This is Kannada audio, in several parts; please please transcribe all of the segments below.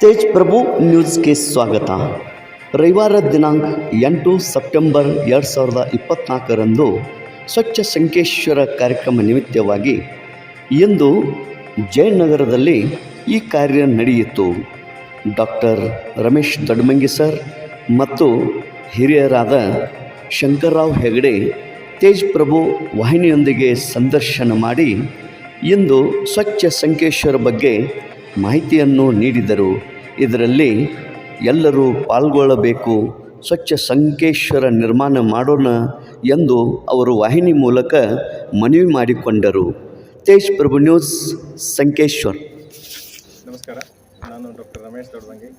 ತೇಜ್ ಪ್ರಭು ನ್ಯೂಸ್ಗೆ ಸ್ವಾಗತ. ರವಿವಾರ ದಿನಾಂಕ ಎಂಟು ಸೆಪ್ಟೆಂಬರ್ ಎರಡು ಸಾವಿರದ ಇಪ್ಪತ್ತ್ನಾಲ್ಕರಂದು ಸ್ವಚ್ಛ ಸಂಕೇಶ್ವರ ಕಾರ್ಯಕ್ರಮ ನಿಮಿತ್ತವಾಗಿ ಇಂದು ಜಯನಗರದಲ್ಲಿ ಈ ಕಾರ್ಯ ನಡೆಯಿತು. ಡಾಕ್ಟರ್ ರಮೇಶ್ ದಡ್ಮಂಗಿ ಸರ್ ಮತ್ತು ಹಿರಿಯರಾದ ಶಂಕರ್ರಾವ್ ಹೆಗಡೆ ತೇಜ್ ಪ್ರಭು ವಾಹಿನಿಯೊಂದಿಗೆ ಸಂದರ್ಶನ ಮಾಡಿ ಇಂದು ಸ್ವಚ್ಛ ಸಂಕೇಶ್ವರ ಬಗ್ಗೆ ಮಾಹಿತಿಯನ್ನು ನೀಡಿದರು. ಇದರಲ್ಲಿ ಎಲ್ಲರೂ ಪಾಲ್ಗೊಳ್ಳಬೇಕು, ಸ್ವಚ್ಛ ಸಂಕೇಶ್ವರ ನಿರ್ಮಾಣ ಮಾಡೋಣ ಎಂದು ಅವರು ವಾಹಿನಿ ಮೂಲಕ ಮನವಿ ಮಾಡಿಕೊಂಡರು. ತೇಜ್ ಪ್ರಭು ನ್ಯೂಸ್, ಸಂಕೇಶ್ವರ್. ನಮಸ್ಕಾರ, ನಾನು ಡಾಕ್ಟರ್ ರಮೇಶ್ ದೊಡ್ಡದಂಗಿ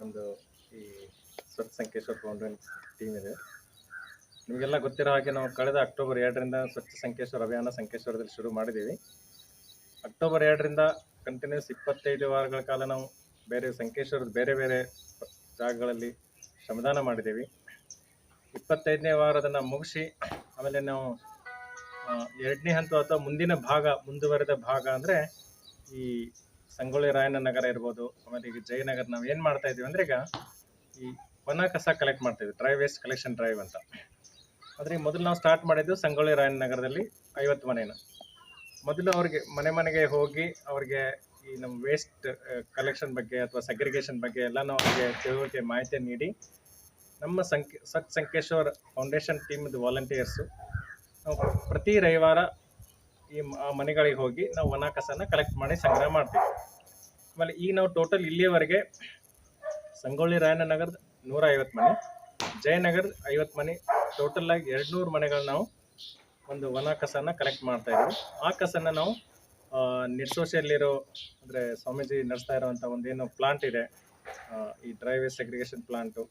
ನಮ್ಮದು ಈ ಸ್ವಚ್ಛ ಸಂಕೇಶ್ವರ ಫೌಂಡೇಶನ್ ಟೀಮ್ ಇದೆ. ನಿಮಗೆಲ್ಲ ಗೊತ್ತಿರೋ ಹಾಗೆ ನಾವು ಕಳೆದ ಅಕ್ಟೋಬರ್ ಎರಡರಿಂದ ಸ್ವಚ್ಛ ಸಂಕೇಶ್ವರ ಅಭಿಯಾನ ಸಂಕೇಶ್ವರದಲ್ಲಿ ಶುರು ಮಾಡಿದ್ದೀವಿ. ಅಕ್ಟೋಬರ್ ಎರಡರಿಂದ ಕಂಟಿನ್ಯೂಸ್ ಇಪ್ಪತ್ತೈದು ವಾರಗಳ ಕಾಲ ನಾವು ಬೇರೆ ಸಂಕೇಶ್ವರದ ಬೇರೆ ಬೇರೆ ಜಾಗಗಳಲ್ಲಿ ಶ್ರಮದಾನ ಮಾಡಿದ್ದೀವಿ. ಇಪ್ಪತ್ತೈದನೇ ವಾರದನ್ನು ಮುಗಿಸಿ, ಆಮೇಲೆ ನಾವು ಎರಡನೇ ಹಂತ ಅಥವಾ ಮುಂದಿನ ಭಾಗ, ಮುಂದುವರೆದ ಭಾಗ ಅಂದರೆ ಈ ಸಂಗೊಳ್ಳಿ ರಾಯಣ್ಣ ನಗರ ಇರ್ಬೋದು, ಆಮೇಲೆ ಈಗ ಜಯನಗರ ನಾವು ಏನು ಮಾಡ್ತಾ ಇದ್ದೀವಿ ಅಂದ್ರೆ ಈಗ ಈ ಒಣ ಕಸ ಕಲೆಕ್ಟ್ ಮಾಡ್ತಾ ಇದ್ವಿ ಡ್ರೈ ವೇಸ್ಟ್ ಕಲೆಕ್ಷನ್ ಡ್ರೈವ್ ಅಂತ. ಆದರೆ ಮೊದಲು ನಾವು ಸ್ಟಾರ್ಟ್ ಮಾಡಿದ್ದು ಸಂಗೊಳ್ಳಿ ರಾಯಣ್ಣ ನಗರದಲ್ಲಿ ಐವತ್ತು ಮನೆನ. ಮೊದಲು ಅವ್ರಿಗೆ ಮನೆ ಮನೆಗೆ ಹೋಗಿ ಅವ್ರಿಗೆ ಈ ನಮ್ಮ ವೇಸ್ಟ್ ಕಲೆಕ್ಷನ್ ಬಗ್ಗೆ ಅಥವಾ ಸೆಗ್ರಿಗೇಷನ್ ಬಗ್ಗೆ ಎಲ್ಲ ನಾವು ಅವ್ರಿಗೆ ತಿಳುವಳಿಕೆ ಮಾಹಿತಿ ನೀಡಿ. ನಮ್ಮ ಸಂಖ್ಯೆ ಸತ್ ಸಂಕೇಶ್ವರ್ ಫೌಂಡೇಶನ್ ಟೀಮ್ದು ವಾಲಂಟಿಯರ್ಸು ನಾವು ಪ್ರತಿ ರವಿವಾರ ಈ ಮನೆಗಳಿಗೆ ಹೋಗಿ ನಾವು ಒಣ ಕಸನ ಕಲೆಕ್ಟ್ ಮಾಡಿ ಸಂಗ್ರಹ ಮಾಡ್ತೀವಿ. ಆಮೇಲೆ ಈಗ ನಾವು ಟೋಟಲ್ ಇಲ್ಲಿಯವರೆಗೆ ಸಂಗೊಳ್ಳಿ ರಾಯಣ್ಣ ನಗರದ ನೂರ ಐವತ್ತು ಮನೆ ಜಯನಗರ್ ಐವತ್ತು ಮನೆ ಟೋಟಲ್ ಆಗಿ ಎರಡು ನೂರು ಮನೆಗಳು ನಾವು ಒಂದು ಒಣ ಕಸನ ಕಲೆಕ್ಟ್ ಮಾಡ್ತಾ ಇದ್ರು. ಆ ಕಸನ ನಾವು ನಿಡ್ಸೋಸಿಯಲ್ಲಿರೋ ಅಂದರೆ ಸ್ವಾಮೀಜಿ ನಡೆಸ್ತಾ ಇರೋವಂಥ ಒಂದೇನು ಪ್ಲಾಂಟ್ ಇದೆ ಈ ಡ್ರೈ ವೇಸ್ಟ್ ಸೆಗ್ರಿಗೇಷನ್ ಪ್ಲಾಂಟು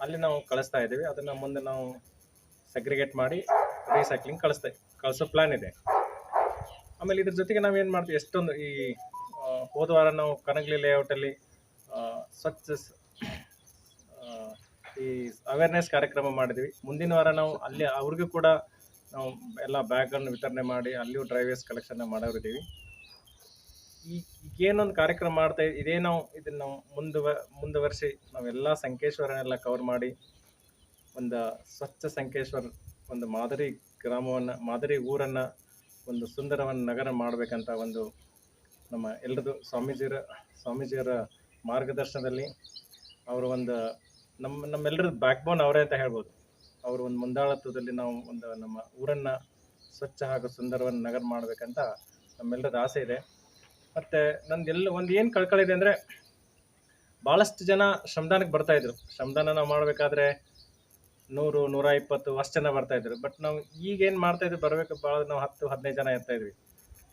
ಅಲ್ಲಿ ನಾವು ಕಳಿಸ್ತಾ ಇದ್ದೀವಿ. ಅದನ್ನು ಮುಂದೆ ನಾವು ಸೆಗ್ರಿಗೇಟ್ ಮಾಡಿ ರೀಸೈಕ್ಲಿಂಗ್ ಕಳಿಸ್ತಾ, ಕಳಿಸೋ ಪ್ಲಾನ್ ಇದೆ. ಆಮೇಲೆ ಇದ್ರ ಜೊತೆಗೆ ನಾವೇನು ಮಾಡ್ತೀವಿ? ಎಷ್ಟೊಂದು ಈ ಹೋದ ವಾರ ನಾವು ಕನಗ್ಲಿ ಲೇಔಟಲ್ಲಿ ಸ್ವಚ್ಛ ಈ ಅವೇರ್ನೆಸ್ ಕಾರ್ಯಕ್ರಮ ಮಾಡಿದ್ವಿ. ಮುಂದಿನ ವಾರ ನಾವು ಅಲ್ಲಿ ಅವ್ರಿಗೂ ಕೂಡ ನಾವು ಎಲ್ಲ ಬ್ಯಾಗ್ಗಳನ್ನ ವಿತರಣೆ ಮಾಡಿ, ಅಲ್ಲಿಯೂ ಡ್ರೈವೇಸ್ ಕಲೆಕ್ಷನ್ ಮಾಡೋರಿದ್ದೀವಿ ಈ ಏನೊಂದು ಕಾರ್ಯಕ್ರಮ ಮಾಡ್ತಾ ಇದ್- ನಾವು ಇದನ್ನ ನಾವು ಮುಂದುವ ಮುಂದುವರಿಸಿ ನಾವೆಲ್ಲ ಸಂಕೇಶ್ವರನೆಲ್ಲ ಕವರ್ ಮಾಡಿ, ಒಂದು ಸ್ವಚ್ಛ ಸಂಕೇಶ್ವರ ಒಂದು ಮಾದರಿ ಗ್ರಾಮವನ್ನು, ಮಾದರಿ ಊರನ್ನು, ಒಂದು ಸುಂದರವನ್ನು ನಗರ ಮಾಡಬೇಕಂತ ಒಂದು ನಮ್ಮ ಎಲ್ಲರದು ಸ್ವಾಮೀಜಿಯರ ಸ್ವಾಮೀಜಿಯರ ಮಾರ್ಗದರ್ಶನದಲ್ಲಿ ಅವರು ಒಂದು ನಮ್ಮ ನಮ್ಮೆಲ್ಲರ ಬ್ಯಾಕ್ ಬೋನ್ ಅವರೇ ಅಂತ ಹೇಳ್ಬೋದು. ಅವರು ಒಂದು ಮುಂದಾಳತ್ವದಲ್ಲಿ ನಾವು ಒಂದು ನಮ್ಮ ಊರನ್ನು ಸ್ವಚ್ಛ ಹಾಗೂ ಸುಂದರವನ್ನು ನಗರ ಮಾಡಬೇಕಂತ ನಮ್ಮೆಲ್ಲರದ ಆಸೆ ಇದೆ. ಮತ್ತು ನಂದು ಎಲ್ಲ ಒಂದು ಏನು ಕಳ್ಕೊಳ್ಳಿದೆ ಅಂದರೆ ಭಾಳಷ್ಟು ಜನ ಶ್ರಮದಾನಕ್ಕೆ ಬರ್ತಾ ಇದ್ರು. ಶ್ರಮದಾನ ನಾವು ಮಾಡಬೇಕಾದ್ರೆ ನೂರು, ನೂರ ಇಪ್ಪತ್ತು ಅಷ್ಟು ಜನ ಬರ್ತಾ ಇದ್ರು. ಬಟ್ ನಾವು ಈಗ ಏನು ಮಾಡ್ತಾ ಇದ್ವಿ, ಬರಬೇಕು ಭಾಳ ನಾವು ಹತ್ತು, ಹದಿನೈದು ಜನ ಇರ್ತಾಯಿದ್ವಿ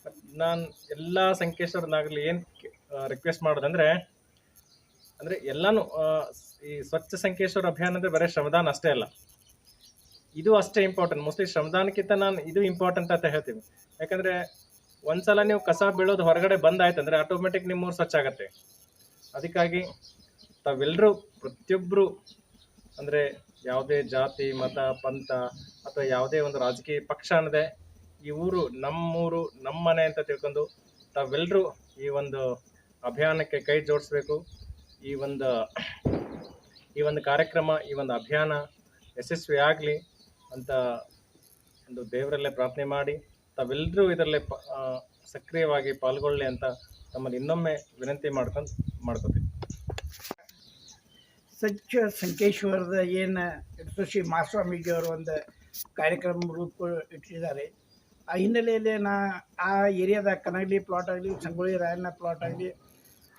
ಬಟ್ ನಾನು ಎಲ್ಲ ಸಂಕೇಶ್ವರನಾಗಲಿ ಏನು ರಿಕ್ವೆಸ್ಟ್ ಮಾಡೋದಂದ್ರೆ, ಅಂದರೆ ಎಲ್ಲಾನು ಈ ಸ್ವಚ್ಛ ಸಂಕೇಶ್ವರ ಅಭಿಯಾನ ಅಂದರೆ ಬರೀ ಶ್ರಮದಾನ ಅಷ್ಟೇ ಅಲ್ಲ. ಇದು ಅಷ್ಟೇ ಇಂಪಾರ್ಟೆಂಟ್ ಮೋಸ್ಟ್ಲಿ ಶ್ರಮದಾನಕ್ಕಿಂತ ನಾನು ಇದು ಇಂಪಾರ್ಟೆಂಟ್ ಅಂತ ಹೇಳ್ತೀನಿ. ಯಾಕಂದರೆ ಒಂದ್ಸಲ ನೀವು ಕಸ ಬೀಳೋದು ಹೊರಗಡೆ ಬಂದಾಯ್ತಂದ್ರೆ ಆಟೋಮೆಟಿಕ್ ನಿಮ್ಮ ಊರು ಸ್ವಚ್ಛ ಆಗತ್ತೆ. ಅದಕ್ಕಾಗಿ ತಾವೆಲ್ಲರೂ ಪ್ರತಿಯೊಬ್ಬರು ಅಂದರೆ ಯಾವುದೇ ಜಾತಿ, ಮತ, ಪಂಥ ಅಥವಾ ಯಾವುದೇ ಒಂದು ರಾಜಕೀಯ ಪಕ್ಷ ಅನ್ನದೆ ಈ ಊರು, ನಮ್ಮೂರು ನಮ್ಮ ಮನೆ ಅಂತ ತಿಳ್ಕೊಂಡು ತಾವೆಲ್ಲರೂ ಈ ಒಂದು ಅಭಿಯಾನಕ್ಕೆ ಕೈ ಜೋಡಿಸ್ಬೇಕು. ಈ ಒಂದು ಈ ಒಂದು ಕಾರ್ಯಕ್ರಮ, ಈ ಒಂದು ಅಭಿಯಾನ ಯಶಸ್ವಿ ಆಗಲಿ ಅಂತ ಒಂದು ದೇವರಲ್ಲೇ ಪ್ರಾರ್ಥನೆ ಮಾಡಿ, ತಾವೆಲ್ಲರೂ ಇದರಲ್ಲೇ ಸಕ್ರಿಯವಾಗಿ ಪಾಲ್ಗೊಳ್ಳಿ ಅಂತ ತಮ್ಮಲ್ಲಿ ಇನ್ನೊಮ್ಮೆ ವಿನಂತಿ ಮಾಡ್ಕೊಂಡು, ಮಾಡ್ಕೋತೀವಿ. ಸಚ್ಚ ಸಂಕೇಶ್ವರದ ಏನು ಶ್ರೀ ಮಹಾಸ್ವಾಮೀಜಿಯವರು ಒಂದು ಕಾರ್ಯಕ್ರಮ ರೂಪ, ಇಟ್ಟಿದ್ದಾರೆ. ಆ ಹಿನ್ನೆಲೆಯಲ್ಲಿ ನಾ, ಆ ಏರಿಯಾದ ಕನಗಲಿ ಪ್ಲಾಟ್ ಆಗಲಿ, ಸಂಗೊಳ್ಳಿ ರಾಯಣ್ಣ ಪ್ಲಾಟ್ ಆಗಲಿ,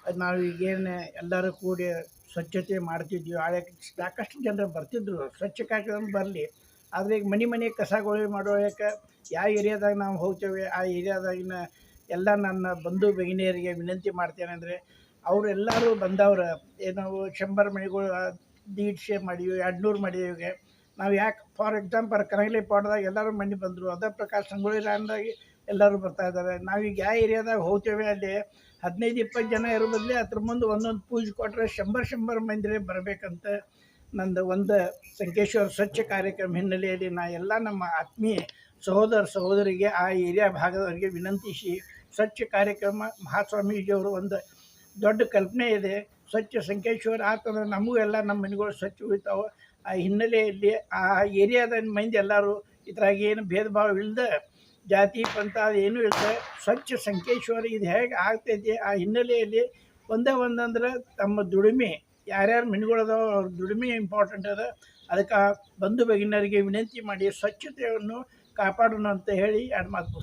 ಅದು ನಾವು ಈಗೇನು ಎಲ್ಲರೂ ಕೂಡಿ ಸ್ವಚ್ಛತೆ ಮಾಡ್ತಿದ್ವಿ. ಆಳೆ ಸಾಕಷ್ಟು ಜನರು ಬರ್ತಿದ್ರು. ಸ್ವಚ್ಛ ಕಾರ್ಯಕ್ರಮ ಬರಲಿ. ಆದರೆ ಈಗ ಮನೆ ಮನೆ ಕಸಗೊಳಿ ಮಾಡೋಕೆ ಯಾವ ಏರಿಯಾದಾಗ ನಾವು ಹೋಗ್ತೇವೆ, ಆ ಏರಿಯಾದಾಗಿನ ಎಲ್ಲ ನನ್ನ ಬಂಧು ಭಗಿನಿಯರಿಗೆ ವಿನಂತಿ ಮಾಡ್ತೇನೆ ಅಂದರೆ ಅವರೆಲ್ಲರೂ ಬಂದವ್ರು, ಏನು ಶಂಬರ್ ಮನೆಗಳು ದೀಡ್ಶೆ ಮಾಡೀವಿ ಎರಡು ನೂರು ಮಾಡಿದೀವಿ ನಾವು ಯಾಕೆ ಫಾರ್ ಎಕ್ಸಾಂಪಲ್ ಕನಗಲಿ ಪಾಟ್ದಾಗ ಎಲ್ಲರೂ ಮನೆ ಬಂದರು, ಅದೇ ಪ್ರಕಾರ ಸಂಗೊಳ್ಳಿ ರಾಯಣ್ದಾಗ ಎಲ್ಲರೂ ಬರ್ತಾ ಇದ್ದಾರೆ. ನಾವೀಗ ಯಾವ ಏರಿಯಾದಾಗ ಹೋಗ್ತೇವೆ ಅಲ್ಲಿ ಹದಿನೈದು, ಇಪ್ಪತ್ತು ಜನ ಇರೋ ಬದಲೇ ಅದ್ರ ಮುಂದೆ ಒಂದೊಂದು ಪೂಜೆ ಕೊಟ್ಟರೆ ಶಂಬರ್ ಶಂಬರ್ ಮಂದಿರೇ ಬರಬೇಕಂತ ನಂದು ಒಂದು ಸಂಕೇಶ್ವರ ಸ್ವಚ್ಛ ಕಾರ್ಯಕ್ರಮ ಹಿನ್ನೆಲೆಯಲ್ಲಿ ನಾ ಎಲ್ಲ ನಮ್ಮ ಆತ್ಮೀಯ ಸಹೋದರ ಸಹೋದರಿಗೆ ಆ ಏರಿಯಾ ಭಾಗದವರಿಗೆ ವಿನಂತಿಸಿ ಸ್ವಚ್ಛ ಕಾರ್ಯಕ್ರಮ ಮಹಾಸ್ವಾಮೀಜಿಯವರು ಒಂದು ದೊಡ್ಡ ಕಲ್ಪನೆ ಇದೆ. ಸ್ವಚ್ಛ ಸಂಕೇಶ್ವರ ಆತಂದ್ರೆ ನಮಗೂ ಎಲ್ಲ ನಮ್ಮ ಮನೆಗಳು ಸ್ವಚ್ಛ ಉಳಿತಾವೆ. ಆ ಹಿನ್ನೆಲೆಯಲ್ಲಿ ಆ ಏರಿಯಾದ ಮಂದಿ ಎಲ್ಲರೂ ಇದ್ರಾಗ ಏನು ಭೇದ ಭಾವ ಇಲ್ಲದೆ ಜಾತಿ, ಪಂಥ ಏನೂ ಇಲ್ಲದೆ ಸ್ವಚ್ಛ ಸಂಕೇಶ್ವರ ಇದು ಹೇಗೆ ಆಗ್ತೈತಿ? ಆ ಹಿನ್ನೆಲೆಯಲ್ಲಿ ಒಂದೇ ಒಂದಂದ್ರೆ ತಮ್ಮ ದುಡಿಮೆ ಯಾರ್ಯಾರು ಮನೆಗಳದಾವ ಅವ್ರ ದುಡಿಮೆ ಇಂಪಾರ್ಟೆಂಟ್ ಅದ. ಅದಕ್ಕೆ ಬಂಧು ಭಗಿನರಿಗೆ ವಿನಂತಿ ಮಾಡಿ ಸ್ವಚ್ಛತೆಯನ್ನು ಕಾಪಾಡೋಣ ಅಂತ ಹೇಳಿ ಎರಡು ಮಾತು